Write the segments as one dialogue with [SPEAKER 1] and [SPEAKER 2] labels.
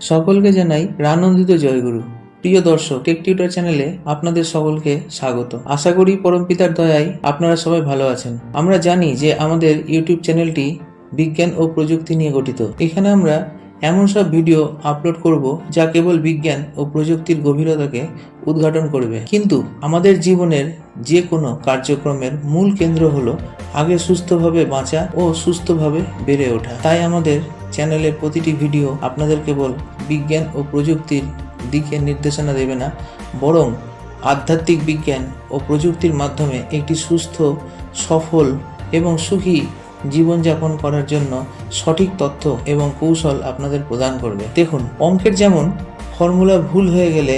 [SPEAKER 1] সকলকে জানাই রানন্দিত জয়গুরু। প্রিয় দর্শক টেক টিউটার চ্যানেলে আপনাদের সকলকে স্বাগত। আশা করি পরমপিতার দয়ায় আপনারা সবাই ভালো আছেন। আমরা জানি যে আমাদের ইউটিউব চ্যানেলটি বিজ্ঞান ও প্রযুক্তি নিয়ে গঠিত। এখানে আমরা এমন সব ভিডিও আপলোড করব যা কেবল বিজ্ঞান ও প্রযুক্তির গভীরতাকে উদ্ঘাটন করবে। কিন্তু আমাদের জীবনের যে কোনো কার্যক্রমের মূল কেন্দ্র হলো আগে সুস্থভাবে বাঁচা ও সুস্থভাবে বেড়ে ওঠা। তাই আমাদের চ্যানেলের প্রতিটি ভিডিও আপনাদের কেবল বিজ্ঞান ও প্রযুক্তির দিকে নির্দেশনা দেবে না, বরং আধ্যাত্মিক বিজ্ঞান ও প্রযুক্তির মাধ্যমে একটি সুস্থ, সফল এবং সুখী জীবনযাপন করার জন্য সঠিক তথ্য এবং কৌশল আপনাদের প্রদান করবে। দেখুন, অঙ্কের যেমন ফর্মুলা ভুল হয়ে গেলে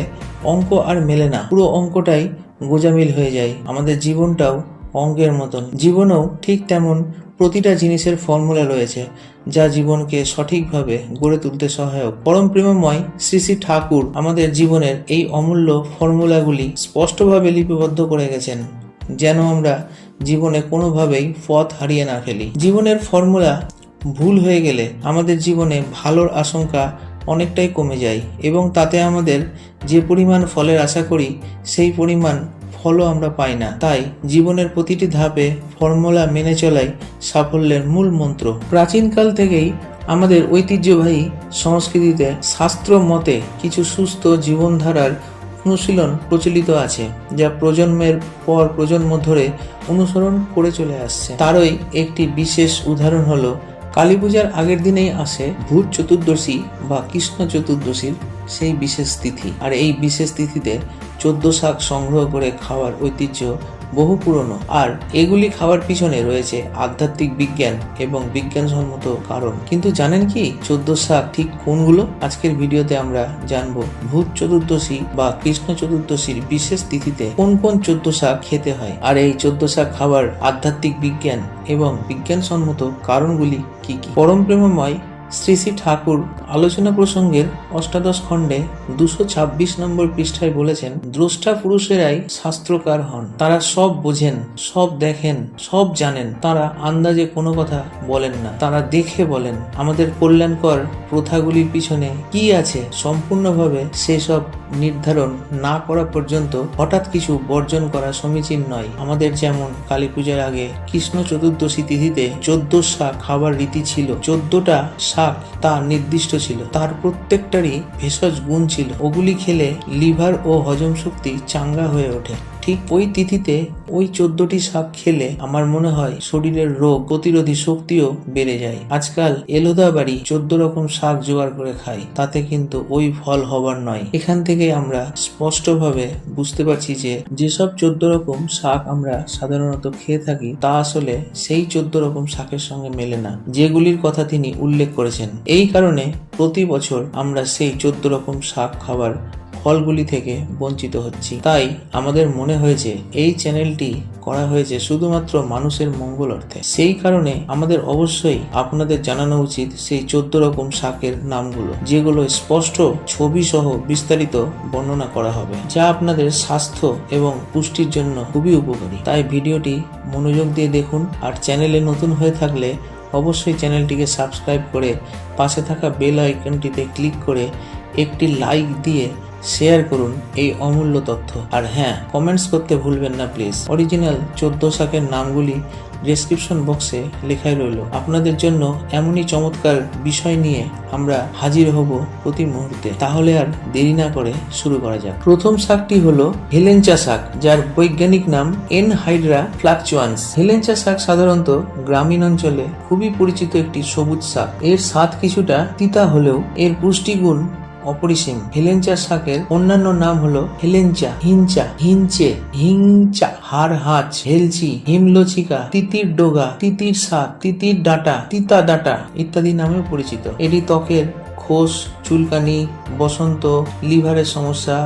[SPEAKER 1] অঙ্ক আর মেলে না। পুরো অঙ্কটাই গোজামিল হয়ে যায়। আমাদের জীবনটাও অঙ্কের মতন। জীবনেও ঠিক তেমন প্রতিটা জিনিসের ফর্মুলা রয়েছে, যা জীবনকে সঠিকভাবে গড়ে তুলতে সহায়ক। পরম প্রেমময় শ্রী শ্রী ঠাকুর আমাদের জীবনের এই অমূল্য ফর্মুলাগুলি স্পষ্টভাবে লিপিবদ্ধ করে গেছেন, যেন আমরা জীবনে কোনোভাবেই পথ হারিয়ে না ফেলি। জীবনের ফর্মুলা ভুল হয়ে গেলে আমাদের জীবনে ভালোর আশঙ্কা অনেকটাই কমে যায় এবং তাতে আমাদের যে পরিমাণ ফলের আশা করি, সেই পরিমাণ ফলও আমরা পাই না। তাই জীবনের প্রতিটি ধাপে ফর্মুলা মেনে চলাই সাফল্যের মূল মন্ত্র। প্রাচীনকাল থেকেই আমাদের ঐতিহ্যবাহী সংস্কৃতিতে শাস্ত্র মতে কিছু সুস্থ জীবনধারার অনুশীলন প্রচলিত আছে, যা প্রজন্মের পর প্রজন্ম ধরে অনুসরণ করে চলে আসছে। তারই একটি বিশেষ উদাহরণ হলো, কালী পূজার আগের দিনেই আসে ভূত চতুর্দশী বা কৃষ্ণ চতুর্দশীর সেই বিশেষ তিথি। আর এই বিশেষ তিথিতে চোদ্দ শাক সংগ্রহ করে খাওয়ার ঐতিহ্য বহু পুরনো। আর এগুলি খাওয়ার পিছনে রয়েছে আধ্যাত্মিক বিজ্ঞান এবং বিজ্ঞানসম্মত কারণ। কিন্তু জানেন কি চোদ্দ শাক ঠিক কোনগুলো? আজকের ভিডিওতে আমরা জানব ভূত চতুর্দশী বা কৃষ্ণ চতুর্দশীর বিশেষ তিথিতে কোন কোন চোদ্দ শাক খেতে হয়। আর এই চোদ্দ শাক খাবার আধ্যাত্মিক বিজ্ঞান এবং বিজ্ঞানসম্মত কারণগুলি কি কি? পরম প্রেমময় শ্রী শ্রী ঠাকুর আলোচনা প্রসঙ্গের অষ্টাদশ খণ্ডে দুশো ছাব্বিশ নম্বর পৃষ্ঠায় বলেছেন, দ্রষ্টা পুরুষেরাই শাস্ত্রকার হন। তারা সব বোঝেন, সব দেখেন, সব জানেন। তারা আন্দাজে কোনো কথা বলেন না। তারা দেখে বলেন, আমাদের কল্যাণকর প্রথাগুলির পিছনে কি আছে? সম্পূর্ণভাবে সেসব নির্ধারণ না করা পর্যন্ত হঠাৎ কিছু বর্জন করা সমীচীন নয়। আমাদের যেমন কালী পূজার আগে কৃষ্ণ চতুর্দশী তিথিতে চোদ্দ শাক খাবার রীতি ছিল, চোদ্দটা শাক তা নির্দিষ্ট ছিল। তার প্রত্যেকটারই ভেষজ গুণ ছিল। ওগুলি খেলে লিভার ও হজম শক্তি চাঙ্গা হয়ে ওঠে। ঠিক ওই তিথিতে ওই চোদ্দটি শাক খেলে আমার মনে হয় শরীরের রোগ প্রতিরোধী শক্তিও বেড়ে যায়। আজকাল এলোদা বাড়ি চোদ্দ রকম শাক জোগাড় করে খাই, তাতে কিন্তু ওই ফল হবার নয়। এখান থেকে আমরা স্পষ্টভাবে বুঝতে পারছি যে যেসব চোদ্দ রকম শাক আমরা সাধারণত খেয়ে থাকি, তা আসলে সেই চোদ্দ রকম শাকের সঙ্গে মেলে না, যেগুলির কথা তিনি উল্লেখ করেছেন। এই কারণে প্রতি বছর আমরা সেই চোদ্দ রকম শাক খাবার ফলগুলি থেকে বঞ্চিত হচ্ছি। তাই আমাদের মনে হয়েছে, এই চ্যানেলটি করা হয়েছে শুধুমাত্র মানুষের মঙ্গল অর্থে। সেই কারণে আমাদের অবশ্যই আপনাদের জানানো উচিত সেই চোদ্দ রকম শাকের নামগুলো, যেগুলো স্পষ্ট ছবি সহ বিস্তারিত বর্ণনা করা হবে, যা আপনাদের স্বাস্থ্য এবং পুষ্টির জন্য খুবই উপকারী। তাই ভিডিওটি মনোযোগ দিয়ে দেখুন আর চ্যানেলে নতুন হয়ে থাকলে অবশ্যই চ্যানেলটিকে সাবস্ক্রাইব করে পাশে থাকা বেল আইকনটিতে ক্লিক করে একটি লাইক দিয়ে শেয়ার করুন এই অমূল্য তথ্য। আর হ্যাঁ কমেন্টস করতে ভুলবেন না প্লিজ অরিজিনাল চোদ্দ শাকের নামগুলি ডেসক্রিপশন বক্সে লেখাই রইল। আপনাদের জন্য এমনই চমৎকার বিষয় নিয়ে আমরা হাজির হব প্রতি মুহূর্তে। তাহলে আর দেরি না করে শুরু করা যাক। প্রথম শাকটি হলো হেলেঞ্চা শাক, যার বৈজ্ঞানিক নাম এন হাইড্রা ফ্লাকচুয়ান্স হেলেঞ্চা শাক সাধারণত গ্রামীণ অঞ্চলে খুবই পরিচিত একটি সবুজ শাক। এর স্বাদ কিছুটা তিতা হলেও এর পুষ্টিগুণ অপরিসীম। হেলেঞ্চা শাকের অন্যান্য নাম হলো হেলেঞ্চা হিঞ্চা, হিঞ্চে, হিংচা হার হাঁচ হেলচি হিমলচিকা, তিতির ডোগা, তিতির শাক তিতির ডাটা, তিতা ডাটা ইত্যাদি নামেও পরিচিত। এটি ত্বকের খোস, চুলকানি, বসন্ত, লিভারের সমস্যা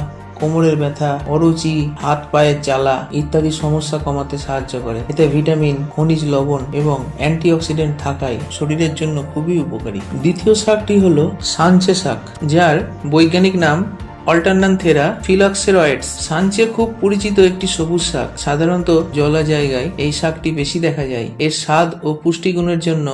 [SPEAKER 1] কোমরের ব্যথা, অরুচি, হাত পায়ের জ্বালা ইত্যাদি সমস্যা কমাতে সাহায্য করে। এতে ভিটামিন, খনিজ লবণ এবং অ্যান্টিঅক্সিডেন্ট থাকায় শরীরের জন্য খুবই উপকারী। দ্বিতীয় শাকটি হলো সানচে শাক, যার বৈজ্ঞানিক নাম অল্টারনান্থেরা ফিলক্সেরয়েডস। সানচে খুব পরিচিত একটি সবুজ শাক। সাধারণত জলা জায়গায় এই শাকটি বেশি দেখা যায়। এর স্বাদ ও পুষ্টিগুণের জন্য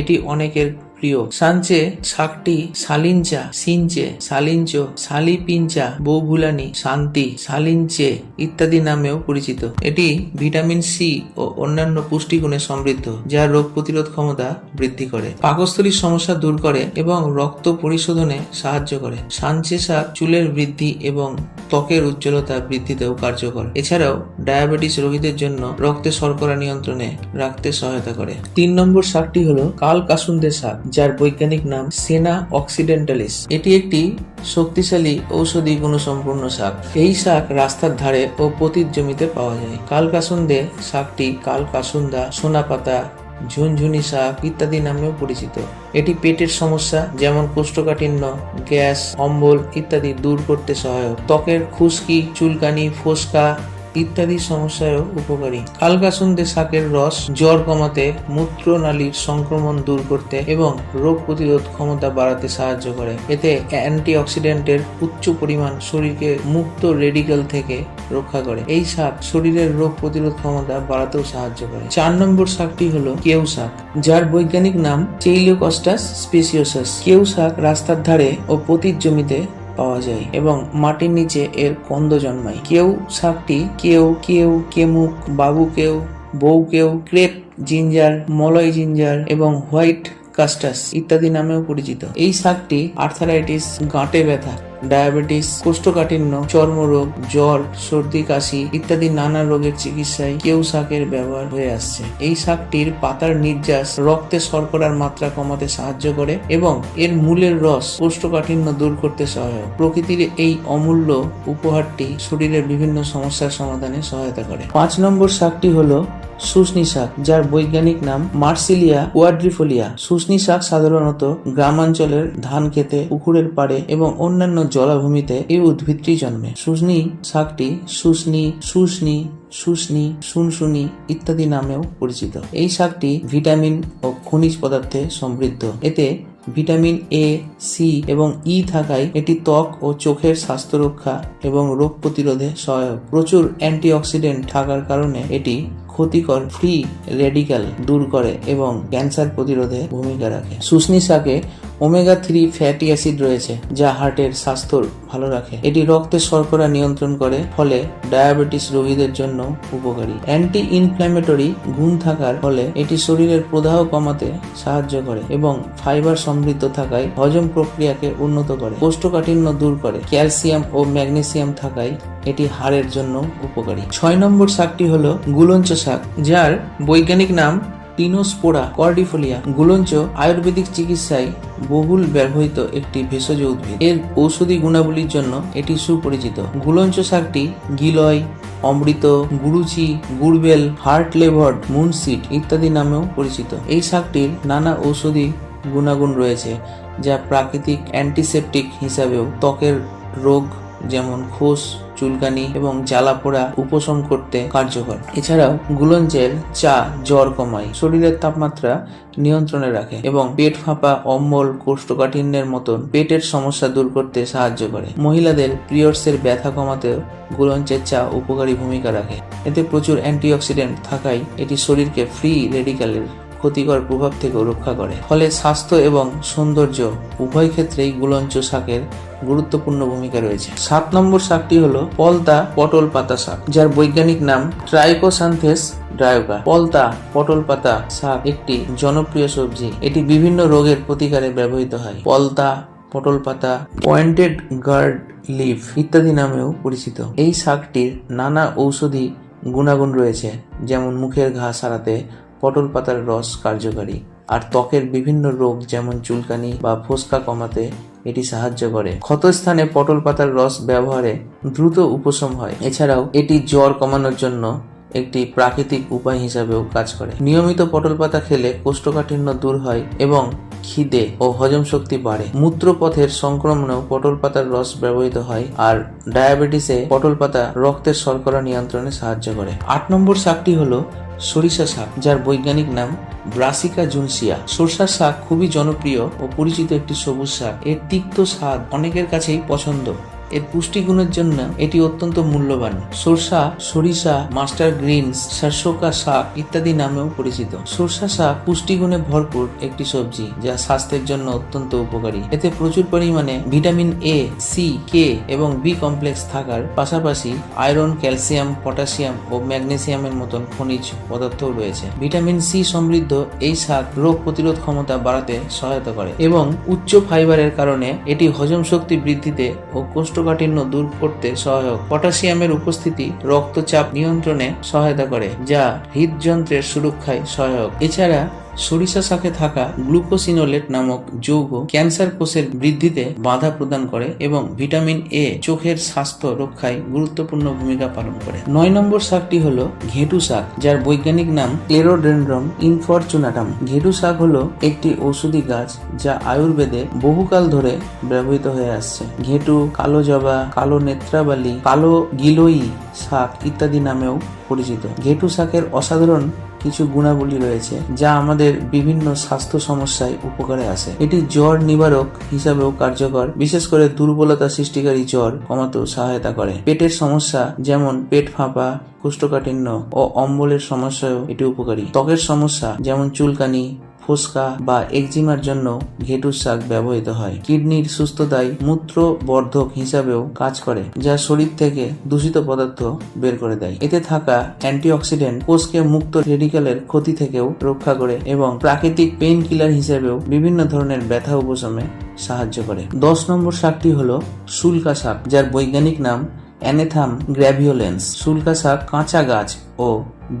[SPEAKER 1] এটি অনেকের প্রিয়। সানচে শাকটি সালিনচা সিনচে সালিনচো সালিপিনচা বৌভুলানি, শান্তি সালিনচে ইত্যাদি নামেও পরিচিত। এটি ভিটামিন সি ও অন্যান্য পুষ্টিগুণে সমৃদ্ধ, যা রোগ প্রতিরোধ ক্ষমতা বৃদ্ধি করে। পাকস্থলীর সমস্যা দূর করে এবং রক্ত পরিশোধনে সাহায্য করে। সানচে শাক চুলের বৃদ্ধি এবং ত্বকের উজ্জ্বলতা বৃদ্ধিতেও কার্যকর। এছাড়াও ডায়াবেটিস রোগীদের জন্য রক্তে শর্করা নিয়ন্ত্রণে রাখতে সহায়তা করে। তিন নম্বর শাকটি হলো কাল কাসুন্দে শাক যার বৈজ্ঞানিক নাম সেনা অক্সিডেন্টালিস। এটি একটি শক্তিশালী ঔষধি গুণসম্পন্ন শাক এই শাক রাস্তার ধারে ও পতিত জমিতে পাওয়া যায়। কাল কাসুন্দে শাকটি কাল কাসুন্দা সোনা পাতা ঝুনঝুনি শাক ইত্যাদি নামেও পরিচিত। এটি পেটের সমস্যা, যেমন কোষ্ঠকাঠিন্য, গ্যাস, অম্বল ইত্যাদি দূর করতে সহায়ক। ত্বকের খুশকি, চুলকানি, ফোসকা ইত্যাদি সমস্যায়ও উপকারী। কালকাসুন্দে শাকের রস, জ্বর কমাতে মূত্রনালীর সংক্রমণ দূর করতে এবং রোগ প্রতিরোধ ক্ষমতা বাড়াতে সাহায্য করে। এতে অ্যান্টিঅক্সিডেন্টের উচ্চ পরিমাণ শরীরকে মুক্ত রেডিক্যাল থেকে রক্ষা করে। এই শাক শরীরের রোগ প্রতিরোধ ক্ষমতা বাড়াতেও সাহায্য করে। চার নম্বর শাকটি হলো কেউ শাক যার বৈজ্ঞানিক নাম চেইলিওকস্টাস স্পেসিওসাস কেউ শাক রাস্তার ধারে ও পতিত জমিতে পাওয়া যায় এবং মাটির নিচে এর কন্দ জন্মায়। কেউ শাকটি কেউ কেউ, কেমুক বাবু কেউ বউ কেউ ক্রেপ, জিঞ্জার, মলয় জিঞ্জার এবং হোয়াইট কাস্টাস ইত্যাদি নামেও পরিচিত। এই শাকটি আর্থারাইটিস, গাঁটে ব্যথা ডায়াবেটিস, কোষ্ঠকাঠিন্য, চর্মরোগ, জ্বর, সর্দি, কাশি ইত্যাদি নানা রোগের চিকিৎসায় কেউ শাকের ব্যবহার হয়ে আসছে। এই শাকটির পাতার নির্যাস রক্তে শর্করার মাত্রা কমাতে সাহায্য করে এবং এর মূলের রস কোষ্ঠকাঠিন্য দূর করতে সহায়ক। প্রকৃতির এই অমূল্য উপহারটি শরীরের বিভিন্ন সমস্যার সমাধানে সহায়তা করে। পাঁচ নম্বর শাকটি হলো শুষ্নি শাক, যার বৈজ্ঞানিক নাম মার্সিলিয়া কোয়াড্রিফোলিয়া শুষ্নি শাক সাধারণত গ্রামাঞ্চলের ধান খেতে, পুকুরের পাড়ে এবং অন্যান্য জলাভূমিতে এই উদ্ভিদটি জন্মে। শুষ্নি শাকটি শুষ্নি শুষ্নি শুষ্নি শুনশুনি ইত্যাদি নামেও পরিচিত। এই শাকটি ভিটামিন ও খনিজ পদার্থে সমৃদ্ধ। এতে ভিটামিন এ, সি এবং ই থাকায় এটি ত্বক ও চোখের স্বাস্থ্য রক্ষা এবং রোগ প্রতিরোধে সহায়ক। প্রচুর অ্যান্টিঅক্সিডেন্ট থাকার কারণে এটি ক্ষতিকর ফ্রি রেডিক্যাল দূর করে এবং ক্যান্সার প্রতিরোধে ভূমিকা রাখে। শুষ্নি শাকে ওমেগা থ্রি ফ্যাটি অ্যাসিড রয়েছে, যা হার্টের স্বাস্থ্য ভালো রাখে। এটি রক্তের শর্করা নিয়ন্ত্রণ করে, ফলে ডায়াবেটিস রোগীদের জন্য উপকারী। অ্যান্টি ইনফ্ল্যামেটরি গুণ থাকার ফলে এটি শরীরের প্রদাহ কমাতে সাহায্য করে এবং ফাইবার সমৃদ্ধ থাকায় হজম প্রক্রিয়াকে উন্নত করে। কোষ্ঠকাঠিন্য দূর করে। ক্যালসিয়াম ও ম্যাগনেসিয়াম থাকায় এটি হাড়ের জন্য উপকারী। ছয় নম্বর শাকটি হল গুলঞ্চ শাক, যার বৈজ্ঞানিক নাম টিনোস্পোরা কর্ডিফোলিয়া। গুলঞ্চ আয়ুর্বেদিক চিকিৎসায় বহুল ব্যবহৃত একটি ভেষজ উদ্ভিদ। এর ঔষধি গুণাবলীর জন্য এটি সুপরিচিত। গুলঞ্চ শাকটি গিলয়, অমৃত, গুরুচি, গুড়বেল, হার্ট লেভার্ড মুনসিট ইত্যাদি নামেও পরিচিত। এই শাকটির নানা ঔষধি গুণাগুণ রয়েছে, যা প্রাকৃতিক অ্যান্টিসেপটিক হিসাবেও ত্বকের রোগ যেমন খোস চুলকানি এবং জ্বালা পোড়া উপশম করতে কার্যকর। এছাড়াও গুলঞ্চের চা, জ্বর কমায়। শরীরের তাপমাত্রা নিয়ন্ত্রণে রাখে এবং পেট ফাঁপা, অম্বল, কোষ্ঠকাঠিন্যের মতন পেটের সমস্যা দূর করতে সাহায্য করে। মহিলাদের পিরিয়ডসের ব্যথা কমাতেও গুলঞ্চের চা উপকারী ভূমিকা রাখে। এতে প্রচুর অ্যান্টিঅক্সিডেন্ট থাকায় এটি শরীরকে ফ্রি রেডিক্যালের ক্ষতিকর প্রভাব থেকেও রক্ষা করে। ফলে স্বাস্থ্য এবং সৌন্দর্য উভয় ক্ষেত্রেই গুলঞ্চ শাকের গুরুত্বপূর্ণ ভূমিকা রয়েছে। সাত নম্বর শাকটি হলো পলতা পটল পাতা শাক যার বৈজ্ঞানিক নাম ট্রাইকোসান্থেস ড্রায়োকা পলতা পটল পাতা শাক একটি জনপ্রিয় সবজি। এটি বিভিন্ন রোগের প্রতিকারে ব্যবহৃত হয়। পলতা পটল পাতা পয়েন্টেড গার্ড লিফ ইত্যাদি নামেও পরিচিত। এই শাকটির নানা ঔষধি গুণাগুণ রয়েছে, যেমন মুখের ঘা সারাতে পটল পাতার রস কার্যকারী, আর ত্বকের বিভিন্ন রোগ যেমন চুলকানি বা ফোসকা কমাতে এটি সাহায্য করে। ক্ষতস্থানে পটল পাতার রস ব্যবহারে দ্রুত উপশম হয়। এছাড়াও এটি জ্বর কমানোর জন্য একটি প্রাকৃতিক উপায় হিসাবেও কাজ করে। নিয়মিত পটল পাতা খেলে কোষ্ঠকাঠিন্য দূর হয় এবং খিদে ও হজম শক্তি বাড়ে। মূত্রপথের সংক্রমণেও পটল পাতার রস ব্যবহৃত হয় আর ডায়াবেটিসে পটল পাতা রক্তের শর্করা নিয়ন্ত্রণে সাহায্য করে। আট নম্বর শাকটি হলো সরিষা শাক, যার বৈজ্ঞানিক নাম ব্রাসিকা জুনসিয়া। সরষার শাক খুবই জনপ্রিয় ও পরিচিত একটি সবুজ শাক। এর তিক্ত স্বাদ অনেকের কাছেই পছন্দ। এর পুষ্টিগুণের জন্য এটি অত্যন্ত মূল্যবান। সরষা, সরিষা, মাস্টার গ্রিনস শাসকা শাক ইত্যাদি নামেও পরিচিত। সরষা শাক পুষ্টিগুণে ভরপুর একটি সবজি যা স্বাস্থ্যের জন্য অত্যন্ত উপকারী। এতে প্রচুর পরিমাণে ভিটামিন এ সি কে এবং বি কমপ্লেক্স থাকার পাশাপাশি আয়রন, ক্যালসিয়াম, পটাশিয়াম ও ম্যাগনেসিয়ামের মতন খনিজ পদার্থও রয়েছে। ভিটামিন সি সমৃদ্ধ এই শাক রোগ প্রতিরোধ ক্ষমতা বাড়াতে সহায়তা করে এবং উচ্চ ফাইবারের কারণে এটি হজম শক্তি বৃদ্ধিতে ও কোষ্ঠকাঠিন্য দূর করতে সহায়ক। পটাশিয়ামের উপস্থিতি রক্তচাপ নিয়ন্ত্রণে সহায়তা করে, যা হৃদযন্ত্রের সুরক্ষায় সহায়ক। এছাড়া সরিষা শাকে থাকা গ্লুকোসিনোলেট নামক যৌগ ক্যান্সার কোষের বৃদ্ধিতে বাধা প্রদান করে এবং ভিটামিন এ চোখের স্বাস্থ্য রক্ষায় গুরুত্বপূর্ণ ভূমিকা পালন করে। নয় নম্বর শাকটি হল ঘেটু শাক, যার বৈজ্ঞানিক নাম ক্লেরোডেন্ড্রম ইনফরচুনাটাম। ঘেটু শাক হল একটি ঔষধি গাছ যা আয়ুর্বেদে বহুকাল ধরে ব্যবহৃত হয়ে আসছে। ঘেটু, কালো জবা, কালো নেত্রাবালি, কালো গিলোই শাক ইত্যাদি নামেও পরিচিত। ঘেটু শাকের অসাধারণ কিছু গুণাবলী রয়েছে যা আমাদের বিভিন্ন স্বাস্থ্য সমস্যায় উপকারে আসে। এটি জ্বর নিবারক হিসাবেও কার্যকর। বিশেষ করে দুর্বলতা সৃষ্টিকারী জ্বর কমাতেও সহায়তা করে। পেটের সমস্যা যেমন পেট ফাঁপা, কোষ্ঠকাঠিন্য ও অম্বলের সমস্যায়ও এটি উপকারী। ত্বকের সমস্যা যেমন চুলকানি ফোসকা বা একজিমার জন্য ঘেটুর শাক ব্যবহৃত হয়। কিডনির সুস্থতায় মূত্র বর্ধক হিসাবেও কাজ করে, যা শরীর থেকে দূষিত পদার্থ বের করে দেয়। এতে থাকা অ্যান্টিঅক্সিডেন্ট কোষকে মুক্ত রেডিক্যালের ক্ষতি থেকেও রক্ষা করে এবং প্রাকৃতিক পেইন কিলার হিসেবেও বিভিন্ন ধরনের ব্যথা উপশমে সাহায্য করে। দশ নম্বর শাকটি হলো শুল্কা শাক, যার বৈজ্ঞানিক নাম অ্যানেথাম গ্র্যাভিওলেন্স। শুল্কা শাক কাঁচা গাছ ও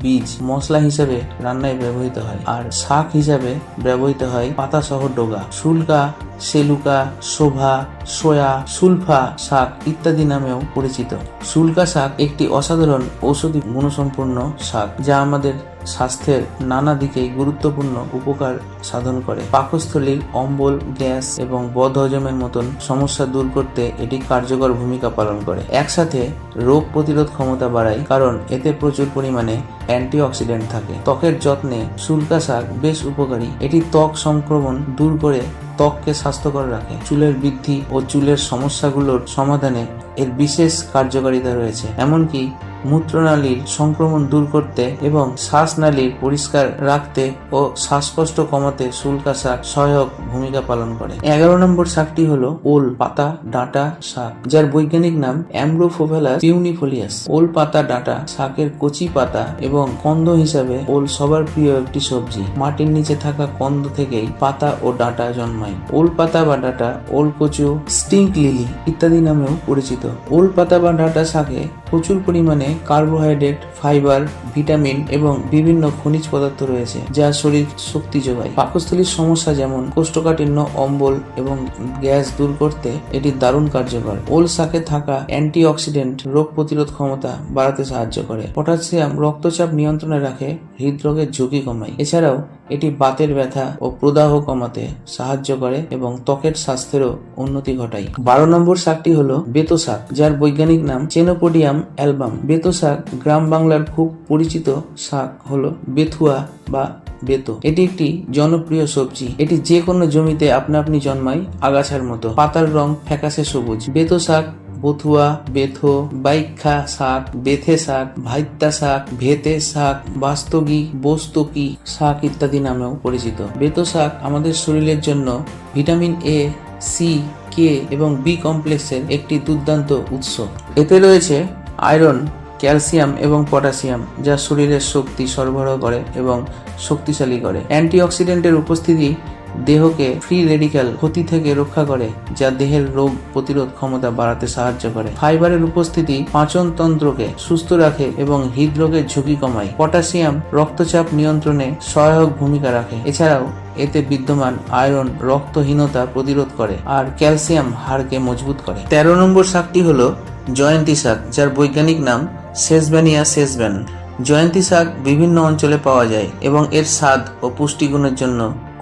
[SPEAKER 1] বীজ, মশলা হিসেবে রান্নায় ব্যবহৃত হয় আর শাক হিসাবে ব্যবহৃত হয় পাতা সহ ডোগা। শুল্কা, সেলুকা, শোভা, সোয়া, সুলফা শাক ইত্যাদি নামেও পরিচিত। শুল্কা শাক একটি অসাধারণ ঔষধি গুণসম্পন্ন শাক যা আমাদের স্বাস্থ্যের নানা দিকেই গুরুত্বপূর্ণ উপকার সাধন করে। পাকস্থলীর অম্বল, গ্যাস এবং বদ হজমের মতন সমস্যা দূর করতে এটি কার্যকর ভূমিকা পালন করে। একসাথে রোগ প্রতিরোধ ক্ষমতা বাড়ায়, কারণ এতে প্রচুর পরিমাণে অ্যান্টিঅক্সিডেন্ট থাকে। ত্বকের যত্নে শুল্কা শাক বেশ উপকারী। এটি ত্বক সংক্রমণ দূর করে ত্বককে স্বাস্থ্যকর রাখে। চুলের বৃদ্ধি ও চুলের সমস্যাগুলোর সমাধানে এর বিশেষ কার্যকারিতা রয়েছে। এমনকি মূত্রনালীর সংক্রমণ দূর করতে এবং শ্বাসনালীর পরিষ্কার রাখতে ও শ্বাসকষ্ট কমাতে শুল্কা শাক সহায়ক ভূমিকা পালন করে। এগারো নম্বর শাকটি হলো ওল পাতা ডাঁটা শাক, যার বৈজ্ঞানিক নাম অ্যাম্ব্রোফোভেলাস পিউনিফোলিয়াস। ওল পাতা ডাঁটা শাকের কচি পাতা এবং কন্দ হিসাবে ওল সবার প্রিয় একটি সবজি। মাটির নিচে থাকা কন্দ থেকেই পাতা ও ডাঁটা জন্মায়। ওল পাতা বা ডাঁটা, ওল কচু স্টিঙ্ক লিলি ইত্যাদি নামেও পরিচিত। ওল পাতা বা ডাঁটা শাকে প্রচুর পরিমাণে কার্বোহাইড্রেট, ফাইবার, ভিটামিন এবং বিভিন্ন খনিজ পদার্থ রয়েছে যা শরীর শক্তি যোগায়। পাকস্থলীর সমস্যা যেমন কোষ্ঠকাঠিন্য, অম্বল এবং গ্যাস দূর করতে এটি দারুণ কার্যকর। ওল শাকে থাকা অ্যান্টিঅক্সিডেন্ট রোগ প্রতিরোধ ক্ষমতা বাড়াতে সাহায্য করে। পটাশিয়াম রক্তচাপ নিয়ন্ত্রণে রাখে, হৃদরোগের ঝুঁকি কমায়। এছাড়াও এটি বাতের ব্যথা ও প্রদাহ কমাতে সাহায্য করে এবং ত্বকের স্বাস্থ্যেরও উন্নতি ঘটায়। বারো নম্বর শাকটি হলো বেতো শাক, যার বৈজ্ঞানিক নাম চেনোপোডিয়াম অ্যালবাম। বেতো শাক গ্রাম বাংলার খুব পরিচিত শাক হলো বেথুয়া বা বেতো। এটি একটি জনপ্রিয় সবজি। এটি যে কোনো জমিতে আপনা আপনি জন্মায় আগাছার মতো। পাতার রং ফ্যাকাশে সবুজ। বেতো শাক বথুয়া, বেথো বাইক্ষা শাক, বেথে শাক, ভাইত্যা শাক, ভেতে শাক, বাস্তগি, বস্তকি শাক ইত্যাদি নামেও পরিচিত। বেতো শাক আমাদের শরীরের জন্য ভিটামিন এ, সি, কে এবং বি কমপ্লেক্সের একটি দুর্দান্ত উৎস। এতে রয়েছে আয়রন, ক্যালসিয়াম এবং পটাশিয়াম, যা শরীরের শক্তি সরবরাহ করে এবং শক্তিশালী করে। অ্যান্টিঅক্সিডেন্টের উপস্থিতি দেহকে ফ্রি রেডিক্যাল ক্ষতি থেকে রক্ষা করে, যা দেহের রোগ প্রতিরোধ ক্ষমতা বাড়াতে সাহায্য করে। ফাইবারের উপস্থিতি পাচন তন্ত্রকে সুস্থ রাখে এবং হৃদরোগের ঝুঁকি কমায়। পটাশিয়াম রক্তচাপ নিয়ন্ত্রণে সহায়ক ভূমিকা রাখে। এছাড়াও, এতে বিদ্যমান আয়রন রক্তহীনতা প্রতিরোধ করে আর ক্যালসিয়াম হাড়কে মজবুত করে। তেরো নম্বর শাকটি হলো জয়ন্তী শাক, যার বৈজ্ঞানিক নাম সেসব্যানিয়া সেসব্যান জয়ন্তী শাক বিভিন্ন অঞ্চলে পাওয়া যায় এবং এর স্বাদ ও পুষ্টিগুণের জন্য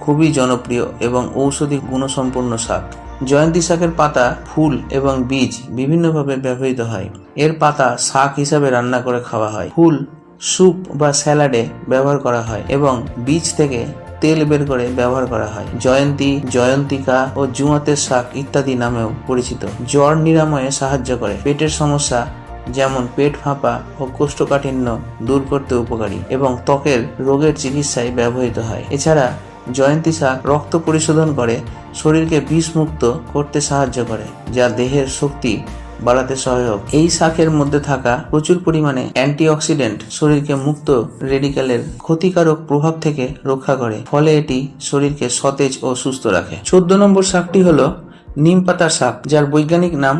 [SPEAKER 1] খুবই জনপ্রিয় এবং ঔষধি গুণসম্পন্ন শাক। জয়ন্তী শাকের পাতা, ফুল এবং বীজ বিভিন্নভাবে ব্যবহৃত হয়। এর পাতা শাক হিসাবে রান্না করে খাওয়া হয়। ফুল, স্যুপ বা স্যালাডে ব্যবহার করা হয় এবং বীজ থেকে তেল বের করে ব্যবহার করা হয়। জয়ন্তী, জয়ন্তিকা ও জুয়াতের শাক ইত্যাদি নামেও পরিচিত। জ্বর নিরাময়ে সাহায্য করে। পেটের সমস্যা যেমন পেট ফাঁপা ও কোষ্ঠকাঠিন্য দূর করতে উপকারী এবং ত্বকের রোগের চিকিৎসায় ব্যবহৃত হয়। এছাড়া জয়ন্তী শাক রক্ত পরিশোধন করে শরীরকে বিষমুক্ত করতে সাহায্য করে, যা দেহের শক্তি বাড়াতে সহায়ক। এই শাকের মধ্যে থাকা প্রচুর পরিমাণে অ্যান্টিঅক্সিডেন্ট শরীরকে মুক্ত রেডিক্যালের ক্ষতিকারক প্রভাব থেকে রক্ষা করে, ফলে এটি শরীরকে সতেজ ও সুস্থ রাখে। চোদ্দ নম্বর শাকটি হলো নিম পাতার শাক, যার বৈজ্ঞানিক নাম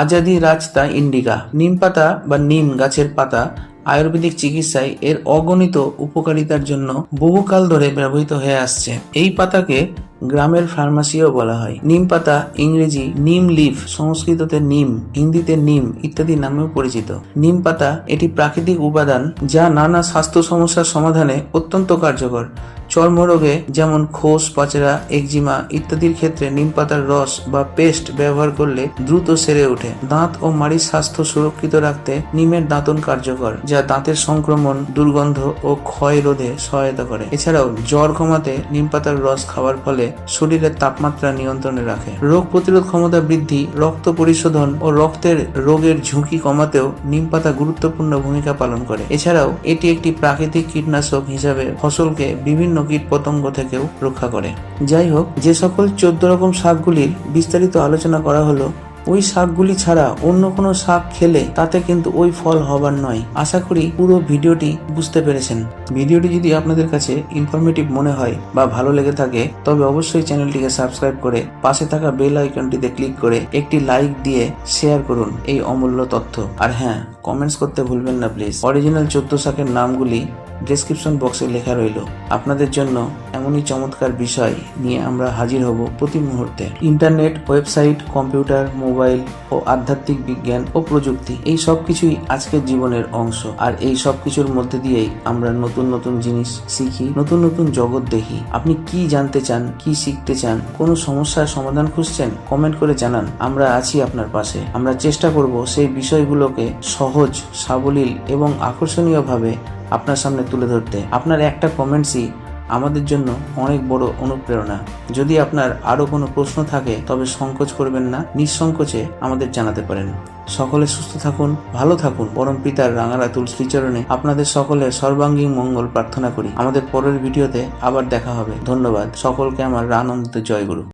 [SPEAKER 1] আজাদি রাজতা ইন্ডিকা। নিম পাতা বা নিম গাছের পাতা আয়ুর্বেদিক চিকিৎসায় এর অগণিত উপকারিতার জন্য বহুকাল ধরে ব্যবহৃত হয়ে আসছে। এই পাতাকে গ্রামের ফার্মাসিও বলা হয়। নিম পাতা, ইংরেজি নিম লিফ সংস্কৃততে নিম, হিন্দিতে নিম ইত্যাদি নামেও পরিচিত। নিম পাতা এটি প্রাকৃতিক উপাদান যা নানা স্বাস্থ্য সমস্যার সমাধানে অত্যন্ত কার্যকর। চর্মরোগে যেমন খোস, পাচরা, একজিমা ইত্যাদির ক্ষেত্রে নিম পাতার রস বা পেস্ট ব্যবহার করলে দ্রুত সেরে ওঠে। দাঁত ও মাড়ির স্বাস্থ্য সুরক্ষিত রাখতে নিমের দাঁতন কার্যকর, যা দাঁতের সংক্রমণ, দুর্গন্ধ ও ক্ষয় রোধে সহায়তা করে। এছাড়াও জ্বর কমাতে নিম পাতার রস খাওয়ার ফলে শরীরের তাপমাত্রা নিয়ন্ত্রণে রাখে। রোগ প্রতিরোধ ক্ষমতা বৃদ্ধি, রক্ত পরিশোধন ও রক্তের রোগের ঝুঁকি কমাতেও নিম পাতা গুরুত্বপূর্ণ ভূমিকা পালন করে। এছাড়াও, এটি একটি প্রাকৃতিক কীটনাশক হিসাবে ফসলকে বিভিন্ন কীট পতঙ্গ থেকেও রক্ষা করে। যাই হোক, যে সকল চোদ্দ রকম শাকগুলির বিস্তারিত আলোচনা করা হলো ওই শাকগুলি ছাড়া অন্য কোনো শাক খেলে তাতে কিন্তু ওই ফল হবার নয়। আশা করি পুরো ভিডিওটি বুঝতে পেরেছেন। ভিডিওটি যদি আপনাদের কাছে ইনফরমেটিভ মনে হয় বা ভালো লেগে থাকে, তবে অবশ্যই চ্যানেলটিকে সাবস্ক্রাইব করে পাশে থাকা বেল আইকনটিতে ক্লিক করে একটি লাইক দিয়ে শেয়ার করুন এই অমূল্য তথ্য। আর হ্যাঁ কমেন্টস করতে ভুলবেন না প্লিজ অরিজিনাল চোদ্দ শাকের নামগুলি ডেসক্রিপশন বক্সে লেখা রইল, আপনাদের জন্য এমনই চমৎকার বিষয় নিয়ে আমরা হাজির হব প্রতি মুহূর্তে। ইন্টারনেট, ওয়েবসাইট, কম্পিউটার, মোবাইল ও আধ্যাত্মিক বিজ্ঞান ও প্রযুক্তি, এই সব কিছুই আজকের জীবনের অংশ। আর এই সব কিছুর মধ্যে দিয়েই আমরা নতুন নতুন জিনিস শিখি, নতুন নতুন জগৎ দেখি। আপনি কি জানতে চান, কি শিখতে চান, কোনো সমস্যার সমাধান খুঁজছেন? কমেন্ট করে জানান, আমরা আছি আপনার পাশে। আমরা চেষ্টা করব সেই বিষয়গুলোকে সহজ, সাবলীল এবং আকর্ষণীয়ভাবে আপনার সামনে তুলে ধরতে। আপনার একটা কমেন্টসই আমাদের জন্য অনেক বড় অনুপ্রেরণা। যদি আপনার আরও কোনো প্রশ্ন থাকে, তবে সংকোচ করবেন না, নিঃসংকোচে আমাদের জানাতে পারেন। সকলে সুস্থ থাকুন, ভালো থাকুন পরম পিতার রাঙারাতুল শ্রীচরণে আপনাদের সকলের সর্বাঙ্গীন মঙ্গল প্রার্থনা করি। আমাদের পরের ভিডিওতে আবার দেখা হবে। ধন্যবাদ। সকলকে আমার আনন্দিত জয়গুরু।